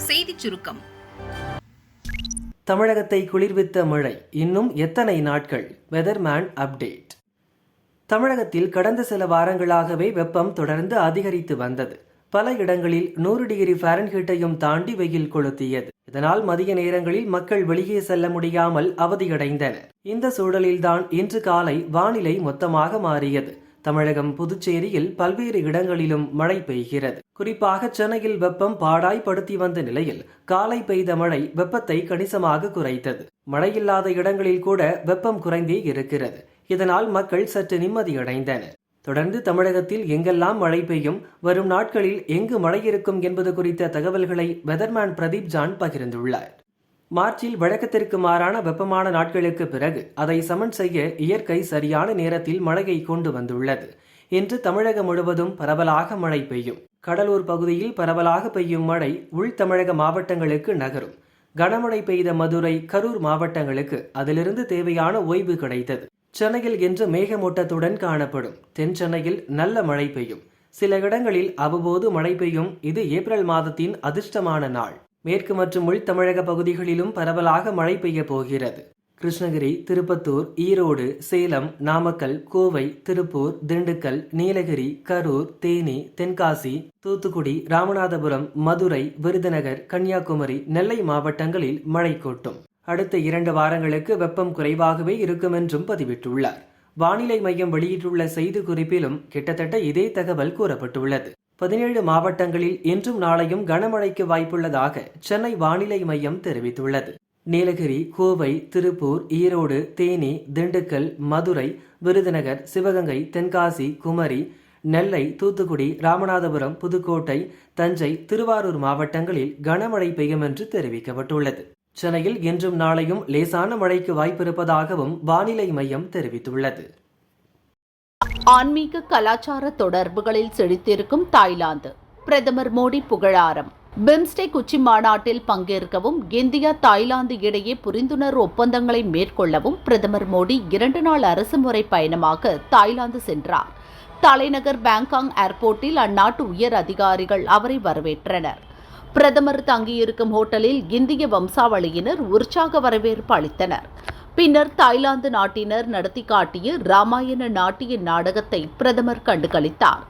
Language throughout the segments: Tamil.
செய்திச் சுருக்கம். தமிழகத்தை குளிர்வித்த மழை இன்னும் எத்தனை நாட்கள்? வெதர்மேன் அப்டேட் தமிழகத்தில் கடந்த சில வாரங்களாகவே வெப்பம் தொடர்ந்து அதிகரித்து வந்தது. பல இடங்களில் நூறு டிகிரி ஃபாரன்ஹீட்டையும் தாண்டி வெயில் கொளுத்தியது. இதனால் மதிய நேரங்களில் மக்கள் வெளியே செல்ல முடியாமல் அவதியடைந்தனர். இந்த சூழலில்தான் இன்று காலை வானிலை மொத்தமாக மாறியது. தமிழகம் புதுச்சேரியில் பல்வேறு இடங்களிலும் மழை பெய்கிறது. குறிப்பாக சென்னையில் வெப்பம் பாடாய்படுத்தி வந்த நிலையில் காலை பெய்த மழை வெப்பத்தை கணிசமாக குறைத்தது. மழையில்லாத இடங்களில் கூட வெப்பம் குறைந்தே இருக்கிறது. இதனால் மக்கள் சற்று நிம்மதியடைந்தனர். தொடர்ந்து தமிழகத்தில் எங்கெல்லாம் மழை பெய்யும் வரும் நாட்களில் எங்கு மழை இருக்கும் என்பது குறித்த தகவல்களை வெதர்மேன் பிரதீப் ஜான் பகிர்ந்துள்ளார். மார்ச்சில் வழக்கத்திற்கு மாறான வெப்பமான நாட்களுக்கு பிறகு அதை சமன் செய்ய இயற்கை சரியான நேரத்தில் மழையை கொண்டு வந்துள்ளது. இன்று தமிழகம் முழுவதும் பரவலாக மழை பெய்யும். கடலூர் பகுதியில் பரவலாக பெய்யும் மழை உள் தமிழக மாவட்டங்களுக்கு நகரும். கனமழை பெய்த மதுரை கரூர் மாவட்டங்களுக்கு அதிலிருந்து தேவையான ஓய்வு கிடைத்தது. சென்னையில் இன்று மேகமூட்டத்துடன் காணப்படும். தென் சென்னையில் நல்ல மழை பெய்யும். சில இடங்களில் அவ்வப்போது மழை பெய்யும். இது ஏப்ரல் மாதத்தின் அதிர்ஷ்டமான நாள். மேற்கு மற்றும் உள் தமிழக பகுதிகளிலும் பரவலாக மழை பெய்ய போகிறது. கிருஷ்ணகிரி திருப்பத்தூர் ஈரோடு சேலம் நாமக்கல் கோவை திருப்பூர் திண்டுக்கல் நீலகிரி கரூர் தேனி தென்காசி தூத்துக்குடி ராமநாதபுரம் மதுரை விருதுநகர் கன்னியாகுமரி நெல்லை மாவட்டங்களில் மழை கொட்டும். அடுத்த இரண்டு வாரங்களுக்கு வெப்பம் குறைவாகவே இருக்கும் என்றும் பதிவிட்டுள்ளார். வானிலை மையம் வெளியிட்டுள்ள செய்தி குறிப்பிலும் கிட்டத்தட்ட இதே தகவல் கூறப்பட்டுள்ளது. பதினேழு மாவட்டங்களில் இன்றும் நாளையும் கனமழைக்கு வாய்ப்புள்ளதாக சென்னை வானிலை மையம் தெரிவித்துள்ளது. நீலகிரி கோவை திருப்பூர் ஈரோடு தேனி திண்டுக்கல் மதுரை விருதுநகர் சிவகங்கை தென்காசி குமரி நெல்லை தூத்துக்குடி ராமநாதபுரம் புதுக்கோட்டை தஞ்சை திருவாரூர் மாவட்டங்களில் கனமழை பெய்யும் என்று தெரிவிக்கப்பட்டுள்ளது. சென்னையில் இன்றும் நாளையும் லேசான மழைக்கு வாய்ப்பிருப்பதாகவும் வானிலை மையம் தெரிவித்துள்ளது. ஆன்மீக கலாச்சார தொடர்புகளில் செழித்திருக்கும் தாய்லாந்து. பிரதமர் மோடி புகழாரம். பிம்ஸ்டெக் உச்சி மாநாட்டில் பங்கேற்கவும் இந்தியா தாய்லாந்து இடையே புரிந்துணர்வு ஒப்பந்தங்களை மேற்கொள்ளவும் பிரதமர் மோடி இரண்டு நாள் அரசுமுறை பயணமாக தாய்லாந்து சென்றார். தலைநகர் பேங்காங் ஏர்போர்ட்டில் அந்நாட்டு உயர் அதிகாரிகள் அவரை வரவேற்றனர். பிரதமர் தங்கியிருக்கும் ஹோட்டலில் இந்திய வம்சாவளியினர் உற்சாக வரவேற்பு அளித்தனர். பின்னர் தாய்லாந்து நாட்டினர் நடத்தி காட்டிய ராமாயண நாட்டிய நாடகத்தை பிரதமர் கண்டுகளித்தார்.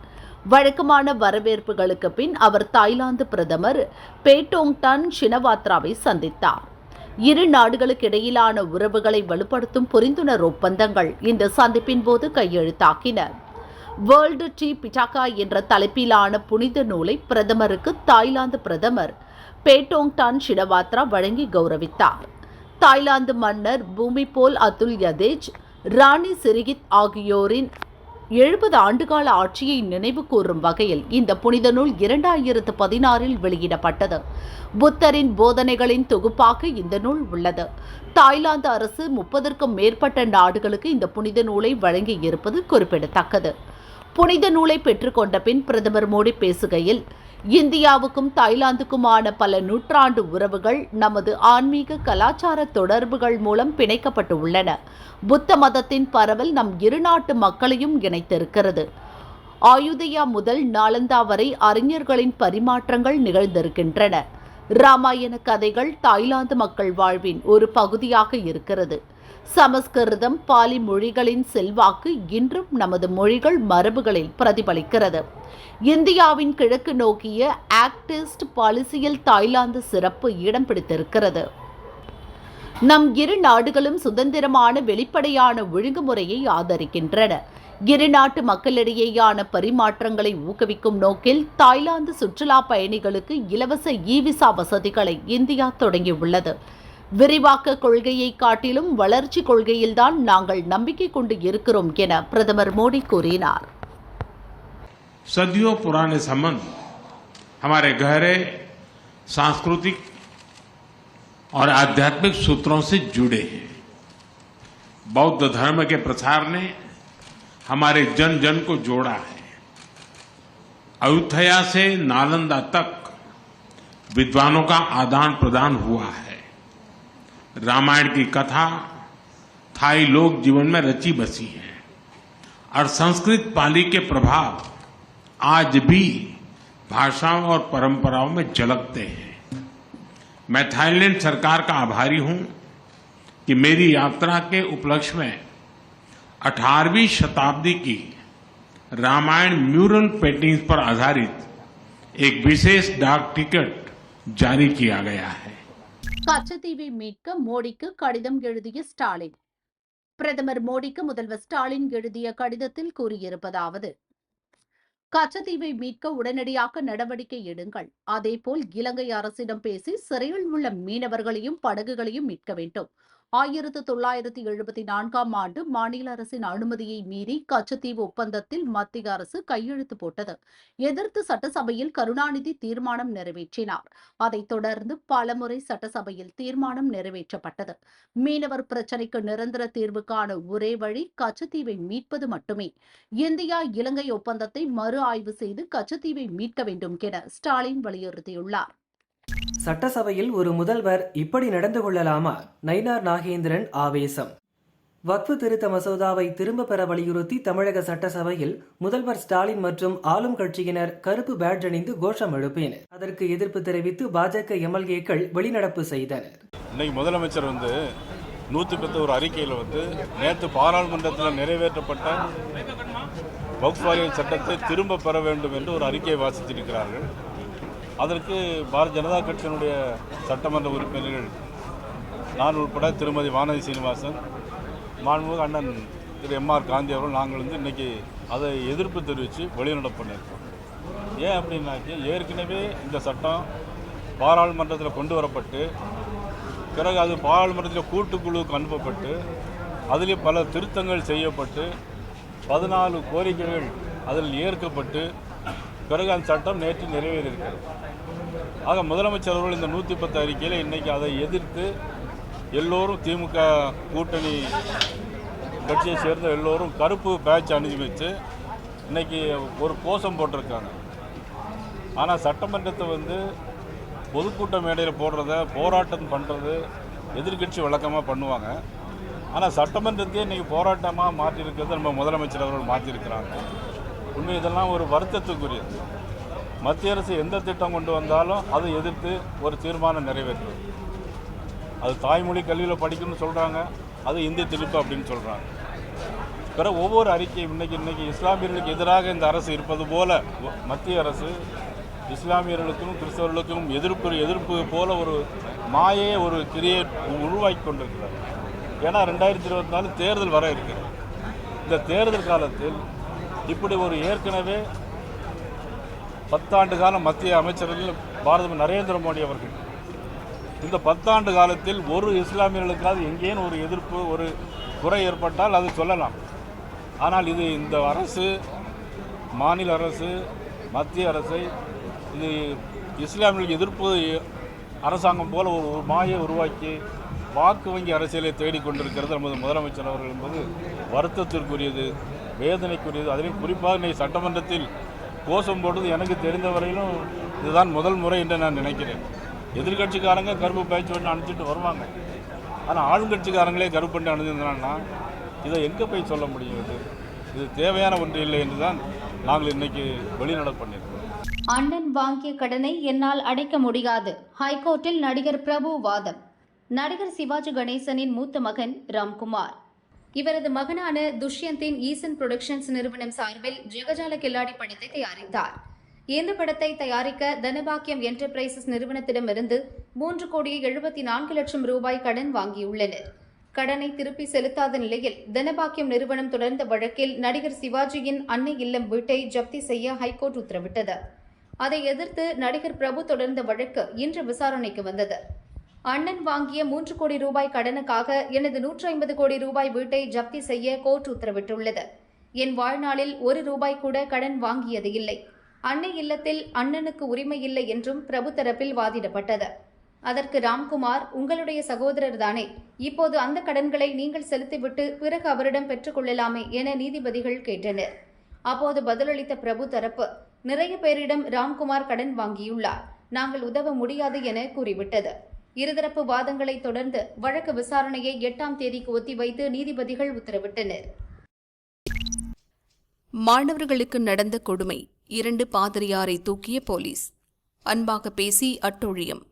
வழக்கமான வரவேற்புகளுக்கு பின் அவர் தாய்லாந்து பிரதமர் பேட்டோங்டன் ஷினவாத்ராவை சந்தித்தார். இரு நாடுகளுக்கு இடையிலான உறவுகளை வலுப்படுத்தும் புரிந்துணர் ஒப்பந்தங்கள் இந்த சந்திப்பின் போது கையெழுத்தாக்கின வேர்ல்டு டி பிட்டாக்கா என்ற தலைப்பிலான புனித நூலை பிரதமருக்கு தாய்லாந்து பிரதமர் பேட்டோங்டான் ஷினவாத்ரா வழங்கி கௌரவித்தார். தாய்லாந்து மன்னர் பூமிபோல் அதுல் யதேஜ் ராணி சிறிகித் ஆகியோரின் எழுபது ஆண்டுகால ஆட்சியை நினைவு கூறும் வகையில் இந்த புனித நூல் இரண்டாயிரத்து பதினாறில் வெளியிடப்பட்டது. புத்தரின் போதனைகளின் தொகுப்பாக இந்த நூல் உள்ளது. தாய்லாந்து அரசு முப்பதற்கும் மேற்பட்ட நாடுகளுக்கு இந்த புனித நூலை வழங்கி இருப்பது குறிப்பிடத்தக்கது. புனித நூலை பெற்றுக்கொண்ட பின் பிரதமர் மோடி பேசுகையில் இந்தியாவுக்கும் தாய்லாந்துக்குமான பல நூற்றாண்டு உறவுகள் நமது ஆன்மீக கலாச்சார தொடர்புகள் மூலம் பிணைக்கப்பட்டு உள்ளன புத்த மதத்தின் பரவல் நம் இரு நாட்டு மக்களையும் இணைத்திருக்கிறது. ஆயுதயா முதல் நாலந்தா வரை அறிஞர்களின் பரிமாற்றங்கள் நிகழ்ந்திருக்கின்றன. ராமாயண கதைகள் தாய்லாந்து மக்கள் வாழ்வின் ஒரு பகுதியாக இருக்கிறது. சமஸ்கிருதம் பாலி மொழிகளின் செல்வாக்கு இன்றும் நமது மொழிகள் மரபுகளில் பிரதிபலிக்கிறது. இந்தியாவின் கிழக்கு நோக்கிய ஆக்டிஸ்ட் பாலிசியில் தாய்லாந்து சிறப்பு இடம் பிடித்திருக்கிறது. நம் இரு நாடுகளும் சுதந்திரமான வெளிப்படையான ஒழுங்குமுறையை ஆதரிக்கின்றன. இரு நாட்டு மக்களிடையேயான பரிமாற்றங்களை ஊக்குவிக்கும் நோக்கில் தாய்லாந்து சுற்றுலா பயணிகளுக்கு இலவச இ விசா வசதிகளை இந்தியா தொடங்கியுள்ளது. விரிவாக்க கொள்கையை காட்டிலும் வளர்ச்சி கொள்கையில்தான் நாங்கள் நம்பிக்கை கொண்டு இருக்கிறோம் என பிரதமர் மோடி கூறினார் सदियों पुराने संबंध हमारे गहरे सांस्कृतिक और आध्यात्मिक सूत्रों से जुड़े हैं बौद्ध धर्म के प्रसार ने हमारे जन जन को जोड़ा है अयोध्या से नालंदा तक विद्वानों का आदान प्रदान हुआ है रामायण की कथा थाई लोक जीवन में रची बसी है। और संस्कृत पाली के प्रभाव आज भी भाषाओं और परंपराओं में झलकते हैं। मैं थाईलैंड सरकार का आभारी हूँ कि मेरी यात्रा के उपलक्ष्य में 18वीं शताब्दी की रामायण म्यूरल पेंटिंग्स पर आधारित एक विशेष डाक टिकट जारी किया गया है। கச்சத்தீவை மீட்க மோடிக்கு கடிதம் எழுதிய ஸ்டாலின். பிரதமர் மோடிக்கு முதல்வர் ஸ்டாலின் எழுதிய கடிதத்தில் கூறியிருப்பதாவது கச்சத்தீவை மீட்க உடனடியாக நடவடிக்கை எடுங்கள். அதேபோல் இலங்கை அரசிடம் பேசி சிறையில் உள்ள மீனவர்களையும் படகுகளையும் மீட்க வேண்டும். ஆயிரத்து தொள்ளாயிரத்தி எழுபத்தி நான்காம் ஆண்டு மாநில அரசின் அனுமதியை மீறி கச்சத்தீவு ஒப்பந்தத்தில் மத்திய அரசு கையெழுத்து போட்டது. எதிர்த்து சட்டசபையில் கருணாநிதி தீர்மானம் நிறைவேற்றினார். அதைத் தொடர்ந்து பலமுறை சட்டசபையில் தீர்மானம் நிறைவேற்றப்பட்டது. மீனவர் பிரச்சினைக்கு நிரந்தர தீர்வுக்கான ஒரே வழி கச்சத்தீவை மீட்பது மட்டுமே. இந்தியா இலங்கை ஒப்பந்தத்தை மறு ஆய்வு செய்து கச்சத்தீவை மீட்க வேண்டும் என ஸ்டாலின் வலியுறுத்தியுள்ளார். சட்டசபையில் ஒரு முதல்வர் இப்படி நடந்து கொள்ளலாமா? நயினார் நாகேந்திரன் ஆவேசம். வக்ஃபு திருத்த மசோதாவை திரும்ப பெற வலியுறுத்தி தமிழக சட்டசபையில் முதல்வர் ஸ்டாலின் மற்றும் ஆளும் கட்சியினர் கருப்பு பேட்ஜ் அணிந்து கோஷம் எழுப்பினர். அதற்கு எதிர்ப்பு தெரிவித்து பாஜக எம்எல்ஏக்கள் வெளிநடப்பு செய்தனர். இன்னைக்கு முதலமைச்சர் வந்து நூற்றி பத்து ஒரு அறிக்கையில் வந்து நேற்று பாராளுமன்றத்தில் நிறைவேற்றப்பட்ட வக்ஃப் வாரிய சட்டத்தை திரும்ப பெற வேண்டும் என்று ஒரு அறிக்கையை வாசித்திருக்கிறார்கள். அதற்கு பாரதிய ஜனதா கட்சியினுடைய சட்டமன்ற உறுப்பினர்கள் நான் உட்பட திருமதி வானதி சீனிவாசன் மாண்புமிகு அண்ணன் திரு எம்ஆர் காந்தி அவர்கள் நாங்கள் வந்து இன்றைக்கி அதை எதிர்ப்பு தெரிவித்து வெளிநடப்பு பண்ணியிருக்கோம். ஏன் அப்படின்னாக்கி ஏற்கனவே இந்த சட்டம் பாராளுமன்றத்தில் கொண்டு வரப்பட்டு பிறகு அது பாராளுமன்றத்தில் கூட்டுக்குழுவுக்கு அனுப்பப்பட்டு அதிலே பல திருத்தங்கள் செய்யப்பட்டு பதினாலு கோரிக்கைகள் அதில் ஏற்கப்பட்டு பிறகு அந்த சட்டம் நேற்று நிறைவேறியிருக்கிறது. ஆக முதலமைச்சர் அவர்கள் இந்த நூற்றி பத்து அறிக்கையில் இன்றைக்கி அதை எதிர்த்து எல்லோரும் திமுக கூட்டணி கட்சியை சேர்ந்த எல்லோரும் கருப்பு பேட்ச் அணிஞ்சு வச்சு இன்னைக்கு ஒரு கோஷம் போட்டிருக்காங்க. ஆனால் சட்டமன்றத்தை வந்து பொதுக்கூட்ட மேடையில் போடுறத போராட்டம் பண்ணுறது எதிர்க்கட்சி வழக்கமாக பண்ணுவாங்க. ஆனால் சட்டமன்றத்தையே இன்றைக்கி போராட்டமாக மாற்றிருக்கிறது நம்ம முதலமைச்சர் அவர்கள் மாற்றிருக்கிறாங்க உண்மை இதெல்லாம் ஒரு வருத்தத்துக்குரியது. மத்திய அரசு எந்த திட்டம் கொண்டு வந்தாலும் அதை எதிர்த்து ஒரு தீர்மானம் நிறைவேற்றும். அது தாய்மொழி கல்வியில் படிக்கணும்னு சொல்கிறாங்க அது இந்தி திருப்பு அப்படின்னு சொல்கிறாங்க பிற ஒவ்வொரு அறிக்கையும் இன்னைக்கு இன்னைக்கு இஸ்லாமியர்களுக்கு எதிராக இந்த அரசு இருப்பது போல மத்திய அரசு இஸ்லாமியர்களுக்கும் கிறிஸ்தவர்களுக்கும் எதிர்ப்பு எதிர்ப்பு போல ஒரு மாயை ஒரு கிரியேட் உருவாக்கி கொண்டிருக்கிறார். ஏன்னா ரெண்டாயிரத்தி இருபத்தி நாலு தேர்தல் வர இருக்கிறது இந்த தேர்தல் காலத்தில் இப்படி ஒரு ஏற்கனவே பத்தாண்டு காலம் மத்திய அமைச்சர்கள் பாரத நரேந்திர மோடி அவர்கள். இந்த பத்தாண்டு காலத்தில் ஒரு இஸ்லாமியர்களுக்காவது எங்கேயும் ஒரு எதிர்ப்பு ஒரு குறை ஏற்பட்டால் அது சொல்லலாம். ஆனால் இது இந்த அரசு மாநில அரசு மத்திய அரசை இது இஸ்லாமியர்களுக்கு எதிர்ப்பு அரசாங்கம் போல ஒரு மாயை உருவாக்கி வாக்கு வங்கி அரசியலை தேடிக்கொண்டிருக்கிறது நமது முதலமைச்சர் அவர்கள் என்பது வருத்தத்திற்குரியது. வேதனைக்குரியது. அதிலும் குறிப்பாக இன்னைக்கு சட்டமன்றத்தில் கோஷம் போட்டது எனக்கு தெரிந்த வரையிலும் இதுதான் முதல் முறை என்று நான் நினைக்கிறேன். எதிர்க்கட்சிக்காரங்க கருப்பு பயிற்சி பண்ணி அனுப்பிச்சிட்டு வருவாங்க. ஆனால் ஆளுங்கட்சிக்காரங்களே கருப்பு பண்ணி அனுப்பிச்சிருந்தாங்கன்னா இதை எங்கே போய் சொல்ல முடியும் இது? இது தேவையான ஒன்று இல்லை என்று தான் நாங்கள் இன்னைக்கு வெளிநடப்பு பண்ணியிருக்கோம். அண்ணன் வாங்கிய கடனை என்னால் அடைக்க முடியாது. ஹைகோர்ட்டில் நடிகர் பிரபு வாதம். நடிகர் சிவாஜி கணேசனின் மூத்த மகன் ராம்குமார். இவரது மகனான துஷ்யந்தின் ஈசன் புரொடக்ஷன்ஸ் நிறுவனம் சார்பில் ஜெகஜால கில்லாடி படத்தை தயாரித்தார். இந்த படத்தை தயாரிக்க தனபாக்கியம் என்டர்பிரைசஸ் நிறுவனத்திடமிருந்து மூன்று கோடியே எழுபத்தி நான்கு லட்சம் ரூபாய் கடன் வாங்கியுள்ளனர். கடனை திருப்பி செலுத்தாத நிலையில் தனபாக்கியம் நிறுவனம் தொடர்ந்த வழக்கில் நடிகர் சிவாஜியின் அன்னை இல்லம் வீட்டை ஜப்தி செய்ய ஹைகோர்ட் உத்தரவிட்டது. அதை எதிர்த்து நடிகர் பிரபு தொடர்ந்த வழக்கு இன்று விசாரணைக்கு வந்தது. அண்ணன் வாங்கிய மூன்று கோடி ரூபாய் கடனுக்காக எனது நூற்றி ஐம்பது கோடி ரூபாய் வீட்டை ஜப்தி செய்ய கோர்ட் உத்தரவிட்டுள்ளது. என் வாழ்நாளில் ஒரு ரூபாய் கூட கடன் வாங்கியது இல்லை. அன்னை இல்லத்தில் அண்ணனுக்கு உரிமை இல்லை என்றும் பிரபு தரப்பில் வாதிடப்பட்டது. அதற்கு ராம்குமார் உங்களுடைய சகோதரர் தானே. இப்போது அந்த கடன்களை நீங்கள் செலுத்திவிட்டு பிறகு அவரிடம் பெற்றுக்கொள்ளலாமே என நீதிபதிகள் கேட்டனர். அப்போது பதிலளித்த பிரபு தரப்பு நிறைய பேரிடம் ராம்குமார் கடன் வாங்கியுள்ளார். நாங்கள் உதவ முடியாது என கூறிவிட்டது. இருதரப்பு வாதங்களை தொடர்ந்து வழக்கு விசாரணையை எட்டாம் தேதிக்கு ஒத்திவைத்து நீதிபதிகள் உத்தரவிட்டனர். மாணவர்களுக்கு நடந்த கொடுமை இரண்டு பாதிரியாரை தூக்கிய போலீஸ். அன்பாக பேசி அட்டொழியம்.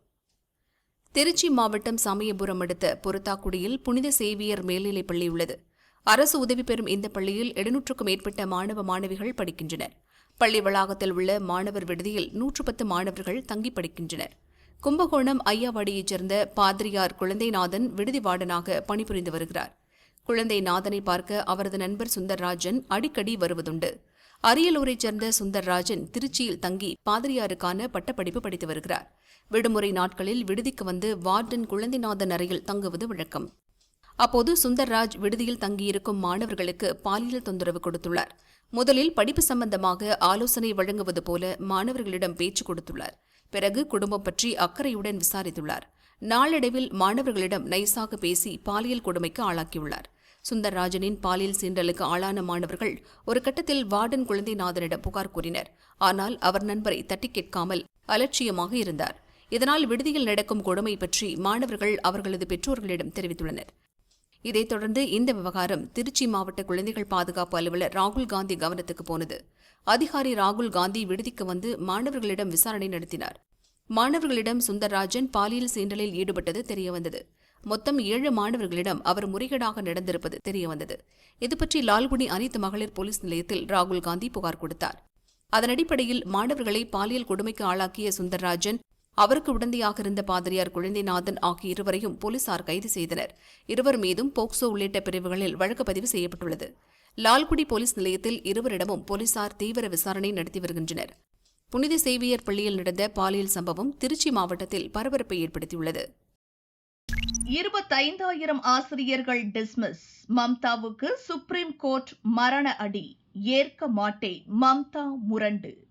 திருச்சி மாவட்டம் சமயபுரம் அடுத்த பொருத்தாக்குடியில் புனித சேவியர் மேல்நிலைப் பள்ளி உள்ளது. அரசு உதவி பெறும் இந்த பள்ளியில் எழுநூற்றுக்கும் மேற்பட்ட மாணவ மாணவிகள் படிக்கின்றனர். பள்ளி வளாகத்தில் உள்ள மாணவர் விடுதியில் நூற்று பத்து மாணவர்கள் தங்கி படிக்கின்றனர். கும்பகோணம் ஐயாவாடியைச் சேர்ந்த பாதிரியார் குழந்தைநாதன் விடுதி வார்டனாக பணிபுரிந்து வருகிறார். குழந்தைநாதனை பார்க்க அவரது நண்பர் சுந்தர்ராஜன் அடிக்கடி வருவதுண்டு. அரியலூரைச் சேர்ந்த சுந்தர்ராஜன் திருச்சியில் தங்கி பாதிரியாருக்கான பட்டப்படிப்பு படித்து வருகிறார். விடுமுறை நாட்களில் விடுதிக்கு வந்து வார்டன் குழந்தைநாதன் அறையில் தங்குவது வழக்கம். அப்போது சுந்தர்ராஜ் விடுதியில் தங்கியிருக்கும் மாணவர்களுக்கு பாலியல் தொந்தரவு கொடுத்துள்ளார். முதலில் படிப்பு சம்பந்தமாக ஆலோசனை வழங்குவது போல மாணவர்களிடம் பேச்சு கொடுத்துள்ளார். பிறகு குடும்பம் பற்றி அக்கறையுடன் விசாரித்துள்ளார். நாளடைவில் மாணவர்களிடம் நைசாக பேசி பாலியல் கொடுமைக்கு ஆளாக்கியுள்ளார். சுந்தர்ராஜனின் பாலியல் சீண்டலுக்கு ஆளான மாணவர்கள் ஒரு கட்டத்தில் வார்டன் குழந்தைநாதனிடம் புகார் கூறினர். ஆனால் அவர் நண்பரை தட்டி கேட்காமல் அலட்சியமாக இருந்தார். இதனால் விடுதியில் நடக்கும் கொடுமை பற்றி மாணவர்கள் அவர்களது பெற்றோர்களிடம் தெரிவித்துள்ளனர். இதைத் தொடர்ந்து இந்த விவகாரம் திருச்சி மாவட்ட குழந்தைகள் பாதுகாப்பு அலுவலர் ராகுல் காந்தி கவனத்துக்கு போனது. அதிகாரி ராகுல் காந்தி விடுதிக்கு வந்து மாணவர்களிடம் விசாரணை நடத்தினார். மாணவர்களிடம் சுந்தர்ராஜன் பாலியல் சீண்டலில் ஈடுபட்டது தெரியவந்தது. மொத்தம் ஏழு மாணவர்களிடம் அவர் முறைகேடாக நடந்திருப்பது தெரியவந்தது. இதுபற்றி லால்குடி அனைத்து மகளிர் போலீஸ் நிலையத்தில் ராகுல் காந்தி புகார் கொடுத்தார். அதன் அடிப்படையில் மாணவர்களை பாலியல் கொடுமைக்கு ஆளாக்கிய சுந்தர்ராஜன் அவருக்கு உடந்தையாக இருந்த பாதிரியார் குழந்தைநாதன் ஆகிய இருவரையும் போலீசார் கைது செய்தனர். இருவர் மீதும் போக்சோ உள்ளிட்ட பிரிவுகளில் வழக்கு பதிவு செய்யப்பட்டுள்ளது. லால்குடி போலீஸ் நிலையத்தில் இருவரிடமும் போலீசார் தீவிர விசாரணை நடத்தி வருகின்றனர். புனித சேவியர் பள்ளியில் நடந்த பாலியல் சம்பவம் திருச்சி மாவட்டத்தில் பரபரப்பை ஏற்படுத்தியுள்ளது. இருபத்தைந்தாயிரம் ஆசிரியர்கள் டிஸ்மிஸ் மம்தாவுக்கு சுப்ரீம் கோர்ட் மரண அடி. ஏற்க மாட்டேன். மம்தா முரண்டு.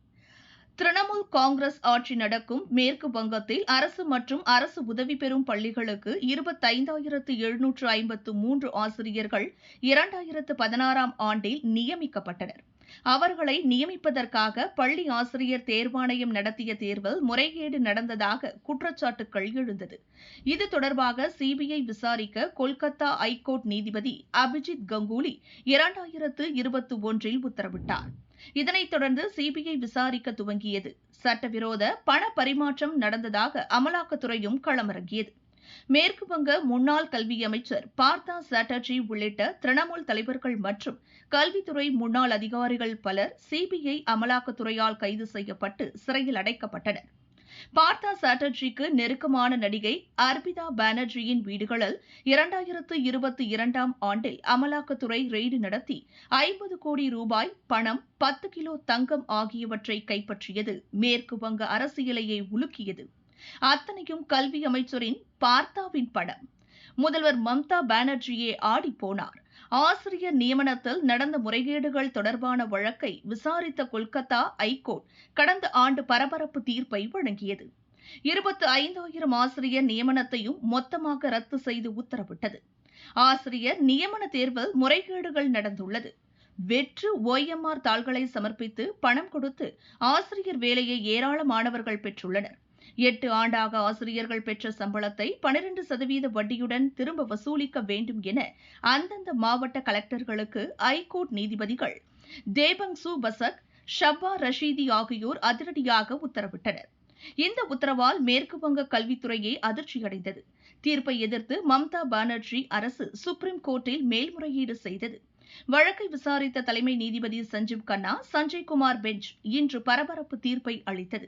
திரிணாமுல் காங்கிரஸ் ஆட்சி நடக்கும் மேற்கு வங்கத்தில் அரசு மற்றும் அரசு உதவி பெறும் பள்ளிகளுக்கு இருபத்தைந்தாயிரத்து எழுநூற்று ஐம்பத்து மூன்று ஆசிரியர்கள் இரண்டாயிரத்து பதினாறாம் ஆண்டில் நியமிக்கப்பட்டனர். அவர்களை நியமிப்பதற்காக பள்ளி ஆசிரியர் தேர்வாணையம் நடத்திய தேர்வில் முறைகேடு நடந்ததாக குற்றச்சாட்டுகள் எழுந்தது. இது தொடர்பாக சிபிஐ விசாரிக்க கொல்கத்தா ஐகோர்ட் நீதிபதி அபிஜித் கங்குலி இரண்டாயிரத்து இருபத்தி ஒன்றில் உத்தரவிட்டார். இதனைத் தொடர்ந்து சிபிஐ விசாரிக்க துவங்கியது. சட்டவிரோத பண பரிமாற்றம் நடந்ததாக அமலாக்கத்துறையும் களமிறங்கியது. மேற்கு வங்க முன்னாள் கல்வி அமைச்சர் பார்த்தா சாட்டர்ஜி உள்ளிட்ட திரிணாமுல் தலைவர்கள் மற்றும் கல்வித்துறை முன்னாள் அதிகாரிகள் பலர் சிபிஐ அமலாக்கத்துறையால் கைது செய்யப்பட்டு சிறையில் அடைக்கப்பட்டனர். பார்த்தா சாட்டர்ஜிக்கு நெருக்கமான நடிகை அர்பிதா பானர்ஜியின் வீடுகளில் இரண்டாயிரத்து இருபத்தி இரண்டாம் ஆண்டில் அமலாக்கத்துறை ரெய்டு நடத்தி ஐம்பது கோடி ரூபாய் பணம் பத்து கிலோ தங்கம் ஆகியவற்றை கைப்பற்றியது. மேற்கு வங்க அரசியலையே உலுக்கியது. அத்தனையும் கல்வி அமைச்சரின் பார்த்தாவின் படம். முதல்வர் மம்தா பானர்ஜியே ஆடிப்போனார் ஆசிரியர் நியமனத்தில் நடந்த முறைகேடுகள் தொடர்பான வழக்கை விசாரித்த கொல்கத்தா ஐகோர்ட் கடந்த ஆண்டு பரபரப்பு தீர்ப்பை வழங்கியது. இருபத்து ஐந்தாயிரம் ஆசிரியர் நியமனத்தையும் மொத்தமாக ரத்து செய்து உத்தரவிட்டது. ஆசிரியர் நியமன தேர்வில் முறைகேடுகள் நடந்துள்ளது. வெற்று ஓஎம்ஆர் தாள்களை சமர்ப்பித்து பணம் கொடுத்து ஆசிரியர் வேலையை ஏராளமானவர்கள் பெற்றுள்ளனர். எட்டு ஆண்டாக ஆசிரியர்கள் பெற்ற சம்பளத்தை பனிரெண்டு சதவீத வட்டியுடன் திரும்ப வசூலிக்க வேண்டும் என அந்தந்த மாவட்ட கலெக்டர்களுக்கு ஐகோர்ட் நீதிபதிகள் தேபங்சு பசக் ஷப்பா ரஷீதி ஆகியோர் அதிரடியாக உத்தரவிட்டனர். இந்த உத்தரவால் மேற்கு வங்க கல்வித்துறையே அதிர்ச்சியடைந்தது. தீர்ப்பை எதிர்த்து மம்தா பானர்ஜி அரசு சுப்ரீம் கோர்ட்டில் மேல்முறையீடு செய்தது. வழக்கை விசாரித்த தலைமை நீதிபதி சஞ்சீவ் கண்ணா சஞ்சய் குமார் பெஞ்ச் இன்று பரபரப்பு தீர்ப்பை அளித்தது.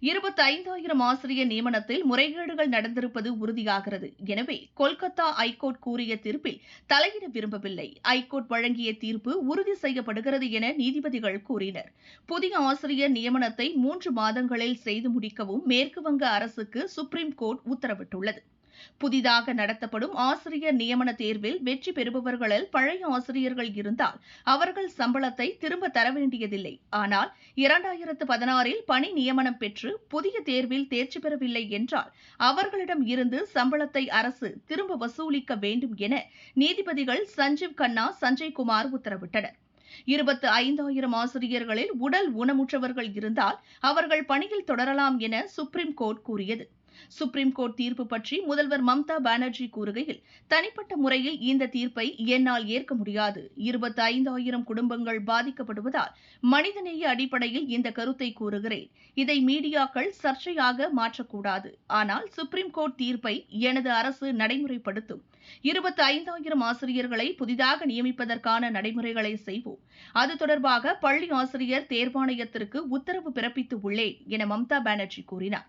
இருபத்தி ஐந்தாயிரம் ஆசிரியர் நியமனத்தில் முறைகேடுகள் நடந்திருப்பது உறுதியாகிறது. எனவே கொல்கத்தா ஐகோர்ட் கூறிய தீர்ப்பில் தலையிட விரும்பவில்லை. ஐகோர்ட் வழங்கிய தீர்ப்பு உறுதி செய்யப்படுகிறது என நீதிபதிகள் கூறினர். புதிய ஆசிரியர் நியமனத்தை மூன்று மாதங்களில் செய்து முடிக்கவும் மேற்கு வங்க அரசுக்கு சுப்ரீம் கோர்ட் உத்தரவிட்டுள்ளது. புதிதாக நடத்தப்படும் ஆசிரியர் நியமன தேர்வில் வெற்றி பெறுபவர்களில் பழைய ஆசிரியர்கள் இருந்தால் அவர்கள் சம்பளத்தை திரும்ப தர வேண்டியதில்லை. ஆனால் இரண்டாயிரத்து பதினாறில் பணி நியமனம் பெற்று புதிய தேர்வில் தேர்ச்சி பெறவில்லை என்றால் அவர்களிடம் இருந்து சம்பளத்தை அரசு திரும்ப வசூலிக்க வேண்டும் என நீதிபதிகள் சஞ்சீவ் கண்ணா சஞ்சய் குமார் உத்தரவிட்டனர். இருபத்து ஐந்தாயிரம் ஆசிரியர்களில் உடல் ஊனமுற்றவர்கள் இருந்தால் அவர்கள் பணியில் தொடரலாம் என சுப்ரீம் கோர்ட் கூறியது. சுப்ரீம் கோர்ட் தீர்ப்பு பற்றி முதல்வர் மம்தா பானர்ஜி கூறுகையில் தனிப்பட்ட முறையில் இந்த தீர்ப்பை என்னால் ஏற்க முடியாது. இருபத்தைந்தாயிரம் குடும்பங்கள் பாதிக்கப்படுவதால் மனிதநேய அடிப்படையில் இந்த கருத்தை கூறுகிறேன். இதை மீடியாக்கள் சர்ச்சையாக மாற்றக்கூடாது. ஆனால் சுப்ரீம் கோர்ட் தீர்ப்பை எனது அரசு நடைமுறைப்படுத்தும். இருபத்தி ஐந்தாயிரம் ஆசிரியர்களை புதிதாக நியமிப்பதற்கான நடைமுறைகளை செய்வோம். அது தொடர்பாக பள்ளி ஆசிரியர் தேர்வாணையத்திற்கு உத்தரவு பிறப்பித்து உள்ளேன் என மம்தா பானர்ஜி கூறினார்.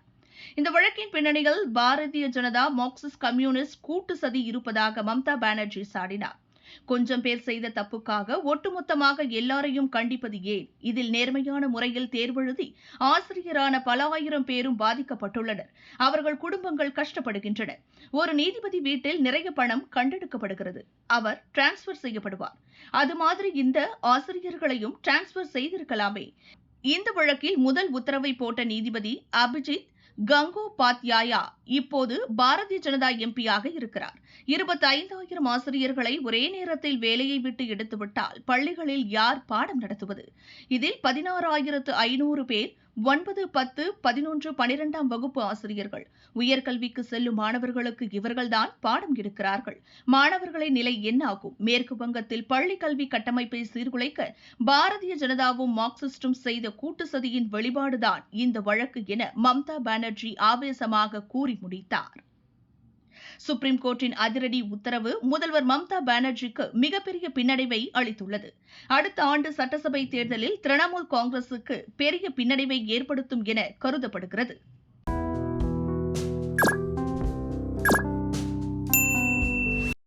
இந்த வழக்கின் பின்னணியில் பாரதிய ஜனதா மார்க்சிஸ்ட் கம்யூனிஸ்ட் கூட்டு சதி இருப்பதாக மம்தா பானர்ஜி சாடினார். கொஞ்சம் பேர் செய்த தப்புக்காக ஒட்டுமொத்தமாக எல்லாரையும் கண்டிப்பது ஏன்? இதில் நேர்மையான முறையில் தேர்வெழுதி ஆசிரியரான பல ஆயிரம் பேரும் பாதிக்கப்பட்டுள்ளனர். அவர்கள் குடும்பங்கள் கஷ்டப்படுகின்றனர் ஒரு நீதிபதி வீட்டில் நிறைய பணம் கண்டெடுக்கப்படுகிறது. அவர் டிரான்ஸ்பர் செய்யப்படுவார். அது மாதிரி இந்த ஆசிரியர்களையும் டிரான்ஸ்பர் செய்திருக்கலாமே. இந்த வழக்கில் முதல் உத்தரவை போட்ட நீதிபதி அபிஜித் கங்கோபாத்யாயா இப்போது பாரதிய ஜனதா எம்பியாக இருக்கிறார். இருபத்தி ஐந்தாயிரம் ஆசிரியர்களை ஒரே நேரத்தில் வேலையை விட்டு எடுத்துவிட்டால் பள்ளிகளில் யார் பாடம் நடத்துவது? இதில் பதினாறாயிரத்து ஐநூறு பேர் ஒன்பது பத்து பதினொன்று பனிரெண்டாம் வகுப்பு ஆசிரியர்கள். உயர்கல்விக்கு செல்லும் மாணவர்களுக்கு இவர்கள்தான் பாடம் எடுக்கிறார்கள். மாணவர்களின் நிலை என்ன ஆகும் மேற்கு வங்கத்தில் பள்ளி கல்வி கட்டமைப்பை சீர்குலைக்க பாரதிய ஜனதாவும் மார்க்சிஸ்டும் செய்த கூட்டு சதியின் வெளிப்பாடுதான் இந்த வழக்கு என மம்தா பானர்ஜி ஆவேசமாக கூறி முடித்தார். சுப்ரீம் கோர்ட்டின் அதிரடி உத்தரவு முதல்வர் மம்தா பானர்ஜிக்கு மிகப்பெரிய பின்னடைவை அளித்துள்ளது. அடுத்த ஆண்டு சட்டசபை தேர்தலில் திரிணாமுல் காங்கிரசுக்கு பெரிய பின்னடைவை ஏற்படுத்தும் என கருதப்படுகிறது.